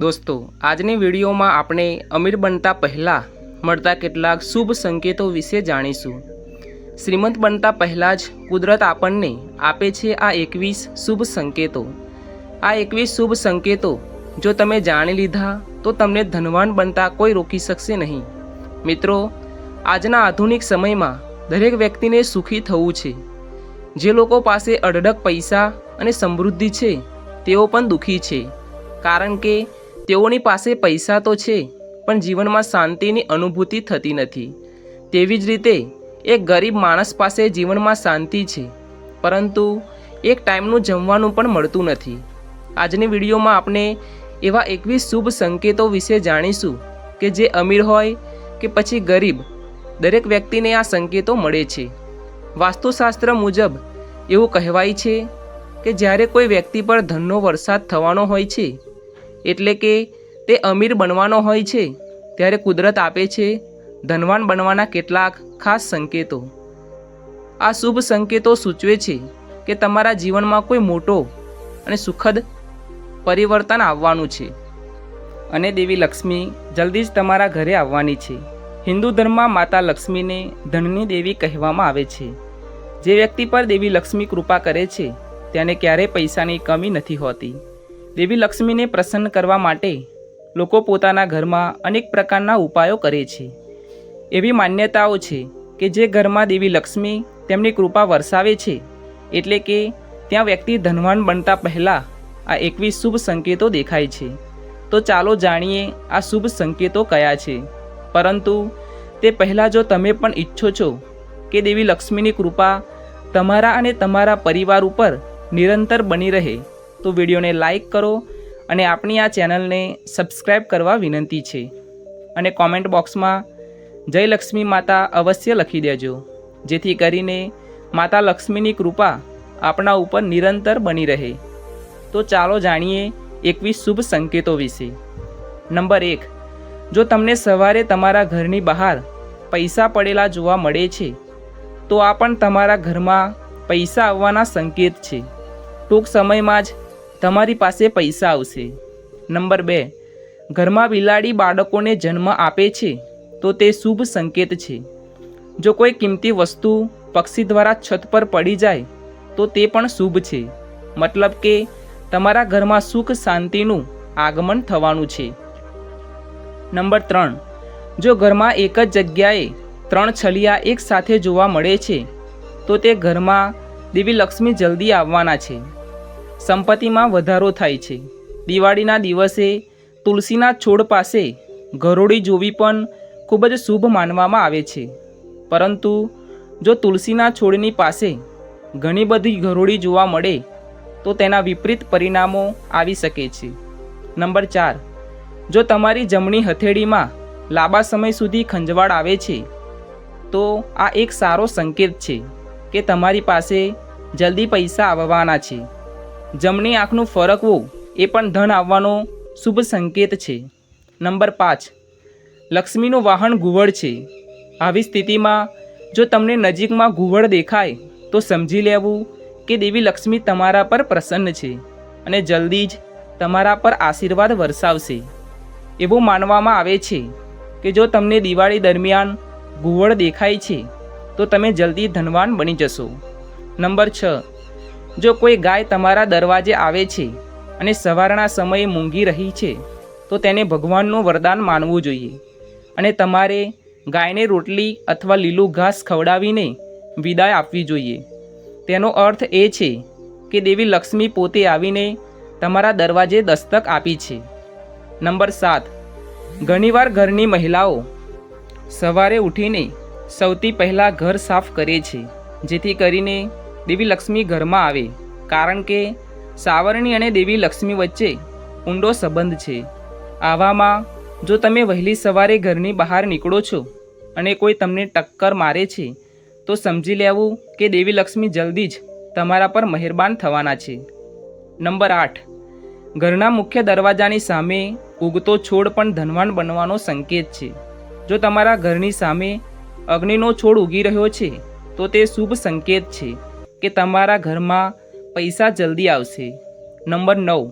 દોસ્તો, આજની વિડીયોમાં આપણે અમીર બનતા પહેલાં મળતા કેટલાક શુભ સંકેતો વિશે જાણીશું. શ્રીમંત બનતા પહેલાં જ કુદરત આપણને આપે છે આ એકવીસ શુભ સંકેતો. આ એકવીસ શુભ સંકેતો જો તમે જાણી લીધા, તો તમને ધનવાન બનતા કોઈ રોકી શકશે નહીં. મિત્રો, આજના આધુનિક સમયમાં દરેક વ્યક્તિને સુખી થવું છે. જે લોકો પાસે અઢળક પૈસા અને સમૃદ્ધિ છે, તેઓ પણ દુઃખી છે. કારણ કે તેઓની પાસે પૈસા તો છે, પણ જીવનમાં શાંતિની અનુભૂતિ થતી નથી. તેવી જ રીતે, એક ગરીબ માણસ પાસે જીવનમાં શાંતિ છે, પરંતુ એક ટાઈમનું જમવાનું પણ મળતું નથી. આજની વિડીયોમાં આપણે એવા એકવીસ શુભ સંકેતો વિશે જાણીશું કે જે અમીર હોય કે પછી ગરીબ, દરેક વ્યક્તિને આ સંકેતો મળે છે. વાસ્તુશાસ્ત્ર મુજબ, એવું કહેવાય છે કે જ્યારે કોઈ વ્યક્તિ પર ધનનો વરસાદ થવાનો હોય છે એટલે કે તે અમીર બનવાનો હોય છે, ત્યારે કુદરત આપે છે ધનવાન બનવાના કેટલાક ખાસ સંકેતો. આ શુભ સંકેતો સૂચવે છે કે તમારા જીવનમાં કોઈ મોટો અને સુખદ પરિવર્તન આવવાનું છે. અને દેવી લક્ષ્મી જલ્દી જ તમારા ઘરે આવવાની છે. હિન્દુ ધર્મમાં માતા લક્ષ્મીને ધનની દેવી કહેવામાં આવે છે. જે વ્યક્તિ પર દેવી લક્ષ્મી કૃપા કરે છે, તેને ક્યારેય પૈસાની કમી નથી હોતી. દેવી લક્ષ્મીને પ્રસન્ન કરવા માટે લોકો પોતાના ઘરમાં અનેક પ્રકારના ઉપાયો કરે છે. એવી માન્યતાઓ છે કે જે ઘરમાં દેવી લક્ષ્મી તેમની કૃપા વરસાવે છે, એટલે કે ત્યાં વ્યક્તિ ધનવાન બનતા પહેલાં આ એકવીસ શુભ સંકેતો દેખાય છે. તો ચાલો જાણીએ આ શુભ સંકેતો કયા છે. પરંતુ તે પહેલાં જો તમે પણ ઈચ્છો છો કે દેવી લક્ષ્મીની કૃપા તમારા અને તમારા પરિવાર ઉપર નિરંતર બની રહે તો વિડીયોને લાઇક કરો અને આપણી આ ચેનલને સબસ્ક્રાઈબ કરવા વિનંતી છે. અને કોમેન્ટ બોક્સમાં જય લક્ષ્મી માતા અવશ્ય લખી દેજો, જેથી કરીને માતા લક્ષ્મીની કૃપા આપણા ઉપર નિરંતર બની રહે. તો ચાલો જાણીએ એકવીસ શુભ સંકેતો વિશે. નંબર એક, જો તમને સવારે તમારા ઘરની બહાર પૈસા પડેલા જોવા મળે છે, તો આ પણ તમારા ઘરમાં પૈસા આવવાના સંકેત છે. ટૂંક સમયમાં જ તમારી પાસે પૈસા આવશે. નંબર બે, ઘરમાં બિલાડી બાળકોને જન્મ આપે છે તો તે શુભ સંકેત છે. જો કોઈ કિંમતી વસ્તુ પક્ષી દ્વારા છત પર પડી જાય, તો તે પણ શુભ છે. મતલબ કે તમારા ઘરમાં સુખ શાંતિનું આગમન થવાનું છે. નંબર ત્રણ, જો ઘરમાં એક જ જગ્યાએ ત્રણ છલિયા એક સાથે જોવા મળે છે, તો તે ઘરમાં દેવી લક્ષ્મી જલ્દી આવવાના છે. સંપત્તિમાં વધારો થાય છે. દિવાળીના દિવસે તુલસીના છોડ પાસે ઘરોડી જોવી પણ ખૂબ જ શુભ માનવામાં આવે છે. પરંતુ જો તુલસીના છોડની પાસે ઘણી બધી ઘરોડી જોવા મળે, તો તેના વિપરીત પરિણામો આવી શકે છે. નંબર ચાર, જો તમારી જમણી હથેળીમાં લાંબા સમય સુધી ખંજવાળ આવે છે, તો આ એક સારો સંકેત છે કે તમારી પાસે જલ્દી પૈસા આવવાના છે. જમણી આંખનું ફરકવું એ પણ ધન આવવાનો શુભ સંકેત છે. નંબર પાંચ. લક્ષ્મીનું વાહન ઘુવડ છે. આવી સ્થિતિમાં જો તમને નજીકમાં ઘુવડ દેખાય, તો સમજી લેવું કે દેવી લક્ષ્મી તમારા પર પ્રસન્ન છે અને જલ્દી જ તમારા પર આશીર્વાદ વરસાવશે. એવું માનવામાં આવે છે કે જો તમને દિવાળી દરમિયાન ઘુવડ દેખાય છે, તો તમે જલ્દી ધનવાન બની જશો. નંબર છ. જો કોઈ ગાય તમારા દરવાજે આવે છે અને સવારના સમયે મૂંઘી રહી છે, તો તેને ભગવાનનું વરદાન માનવું જોઈએ. અને તમારે ગાયને રોટલી અથવા લીલું ઘાસ ખવડાવીને વિદાય આપવી જોઈએ. તેનો અર્થ એ છે કે દેવી લક્ષ્મી પોતે આવીને તમારા દરવાજે દસ્તક આપી છે. નંબર સાત. ઘણીવાર ઘરની મહિલાઓ સવારે ઉઠીને સૌથી પહેલાં ઘર સાફ કરે છે, જેથી કરીને દેવી લક્ષ્મી ઘરમાં આવે, કારણ કે સાવરણી અને દેવી લક્ષ્મી વચ્ચે ઊંડો સંબંધ છે. આવામાં જો તમે વહેલી સવારે ઘરની બહાર નીકળો છો અને કોઈ તમને ટક્કર મારે છે, તો સમજી લેવું કે દેવી લક્ષ્મી જલ્દી જ તમારા પર મહેરબાન થવાના છે. નંબર આઠ. ઘરના મુખ્ય દરવાજાની સામે ઉગતો છોડ પણ ધનવાન બનવાનો સંકેત છે. જો તમારા ઘરની સામે અગ્નિનો છોડ ઉગી રહ્યો છે, તો તે શુભ સંકેત છે. કે તમારા ઘરમાં પૈસા જલ્દી આવશે. નંબર નવ.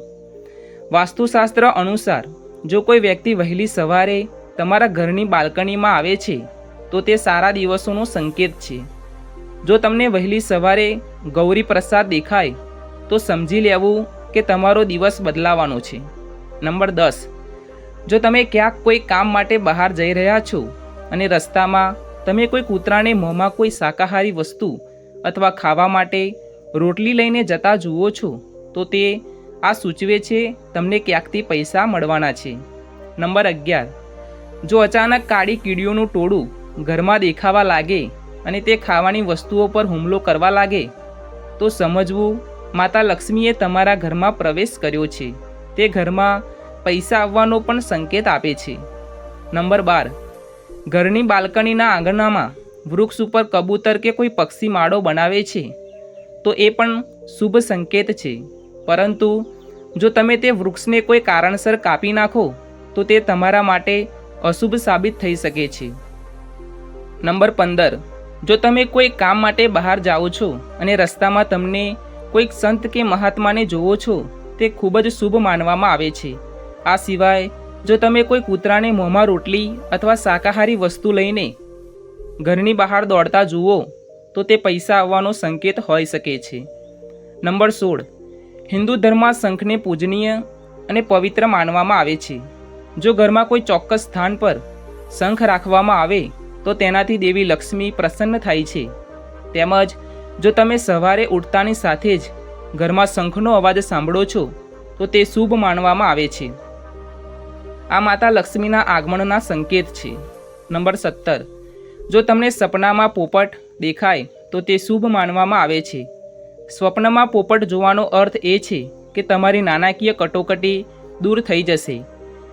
વાસ્તુશાસ્ત્ર અનુસાર, જો કોઈ વ્યક્તિ વહેલી સવારે તમારા ઘરની બાલ્કનીમાં આવે છે, તો તે સારા દિવસોનો સંકેત છે. જો તમને વહેલી સવારે ગૌરી પ્રસાદ દેખાય, તો સમજી લેવું કે તમારો દિવસ બદલાવાનો છે. નંબર દસ. જો તમે ક્યાંક કોઈ કામ માટે બહાર જઈ રહ્યા છો અને રસ્તામાં તમે કોઈ કૂતરાને મોંમાં કોઈ શાકાહારી વસ્તુ અથવા ખાવા માટે રોટલી લઈને જતા જુઓ છો, તો તે આ સૂચવે છે, તમને ક્યાંકથી પૈસા મળવાના છે. નંબર અગિયાર. જો અચાનક કાળી કીડીઓનું ટોળું ઘરમાં દેખાવા લાગે અને તે ખાવાની વસ્તુઓ પર હુમલો કરવા લાગે, તો સમજવું, માતા લક્ષ્મીએ તમારા ઘરમાં પ્રવેશ કર્યો છે. તે ઘરમાં પૈસા આવવાનો પણ સંકેત આપે છે. નંબર બાર. ઘરની બાલ્કનીના આંગણામાં વૃક્ષ ઉપર કબૂતર કે કોઈ પક્ષી માળો બનાવે છે, તો એ પણ શુભ સંકેત છે. પરંતુ જો તમે તે વૃક્ષને કોઈ કારણસર કાપી નાખો, તો તે તમારા માટે અશુભ સાબિત થઈ શકે છે. નંબર પંદર. જો તમે કોઈ કામ માટે બહાર જાઓ છો અને રસ્તામાં તમને કોઈક સંત કે મહાત્માને જોવો છો, તે ખૂબ જ શુભ માનવામાં આવે છે. આ સિવાય, જો તમે કોઈ કૂતરાને મોંમાં રોટલી અથવા શાકાહારી વસ્તુ લઈને ઘરની બહાર દોડતા જુઓ, તો તે પૈસા આવવાનો સંકેત હોઈ શકે છે. નંબર સોળ. હિન્દુ ધર્મમાં શંખને પૂજનીય અને પવિત્ર માનવામાં આવે છે. જો ઘરમાં કોઈ ચોક્કસ સ્થાન પર શંખ રાખવામાં આવે, તો તેનાથી દેવી લક્ષ્મી પ્રસન્ન થાય છે. તેમજ, જો તમે સવારે ઉઠતાની સાથે જ ઘરમાં શંખનો અવાજ સાંભળો છો, તો તે શુભ માનવામાં આવે છે. આ માતા લક્ષ્મીના આગમનના સંકેત છે. નંબર સત્તર. જો તમને સપનામાં પોપટ દેખાય, તો તે શુભ માનવામાં આવે છે. સ્વપ્નમાં પોપટ જોવાનો અર્થ એ છે કે તમારી નાણાકીય કટોકટી દૂર થઈ જશે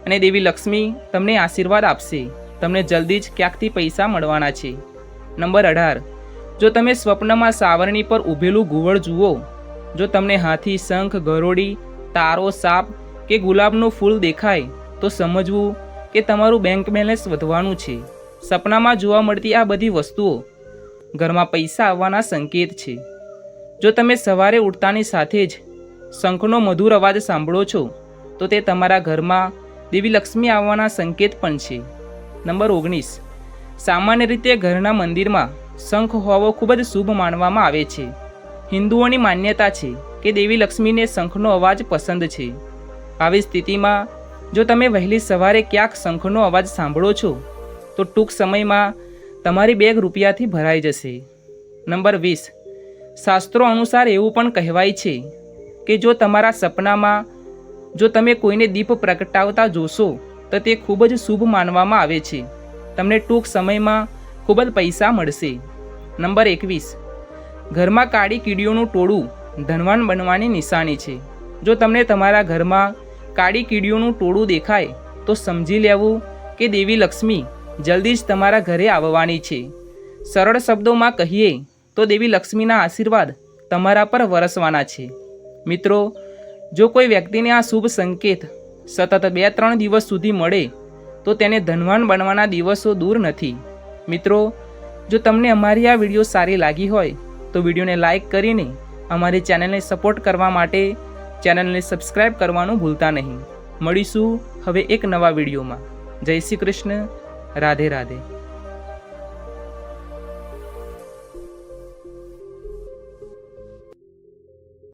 અને દેવી લક્ષ્મી તમને આશીર્વાદ આપશે. તમને જલ્દી જ ક્યાંકથી પૈસા મળવાના છે. નંબર અઢાર. જો તમે સ્વપ્નમાં સાવરણી પર ઊભેલું ઘુવડ જુઓ, જો તમને હાથી, શંખ ગરોડી તારો, સાપ કે ગુલાબનું ફૂલ દેખાય, તો સમજવું કે તમારું બેંક બેલેન્સ વધવાનું છે. સપનામાં જોવા મળતી આ બધી વસ્તુઓ ઘરમાં પૈસા આવવાના સંકેત છે. જો તમે સવારે ઉઠતાની સાથે જ શંખનો મધુર અવાજ સાંભળો છો, તો તે તમારા ઘરમાં દેવી લક્ષ્મી આવવાના સંકેત પણ છે. નંબર ઓગણીસ. સામાન્ય રીતે ઘરના મંદિરમાં શંખ હોવો ખૂબ જ શુભ માનવામાં આવે છે. હિન્દુઓની માન્યતા છે કે દેવી લક્ષ્મીને શંખનો અવાજ પસંદ છે. આવી સ્થિતિમાં, જો તમે વહેલી સવારે ક્યાંક શંખનો અવાજ સાંભળો છો તો ટૂંક સમયમાં તમારી બેગ રૂપિયાથી ભરાઈ જશે. નંબર વીસ. શાસ્ત્રો અનુસાર એવું પણ કહેવાય છે કે જો તમારા સપનામાં, જો તમે કોઈને દીપ પ્રગટાવતા જોશો, તો તે ખૂબ જ શુભ માનવામાં આવે છે. તમને ટૂંક સમયમાં ખૂબ જ પૈસા મળશે. નંબર એકવીસ. ઘરમાં કાળી કીડીઓનું ટોળું ધનવાન બનવાની નિશાની છે. જો તમને તમારા ઘરમાં કાળી કીડીઓનું ટોળું દેખાય, તો સમજી લેવું કે દેવી લક્ષ્મી જલ્દી જ તમારા ઘરે આવવાની છે. સરળ શબ્દોમાં કહીએ તો દેવી લક્ષ્મીના આશીર્વાદ તમારા પર વરસવાના છે. મિત્રો, જો કોઈ વ્યક્તિને આ શુભ સંકેત સતત બે ત્રણ દિવસ સુધી મળે, તો તેને ધનવાન બનવાના દિવસો દૂર નથી. મિત્રો, જો તમને અમારી આ વીડિયો સારી લાગી હોય, તો વિડીયોને લાઇક કરીને અમારી ચેનલને સપોર્ટ કરવા માટે ચેનલને સબસ્ક્રાઈબ કરવાનું ભૂલતા નહીં. મળીશું હવે એક નવા વિડીયોમાં. જય શ્રી કૃષ્ણ. રાધે રાધે.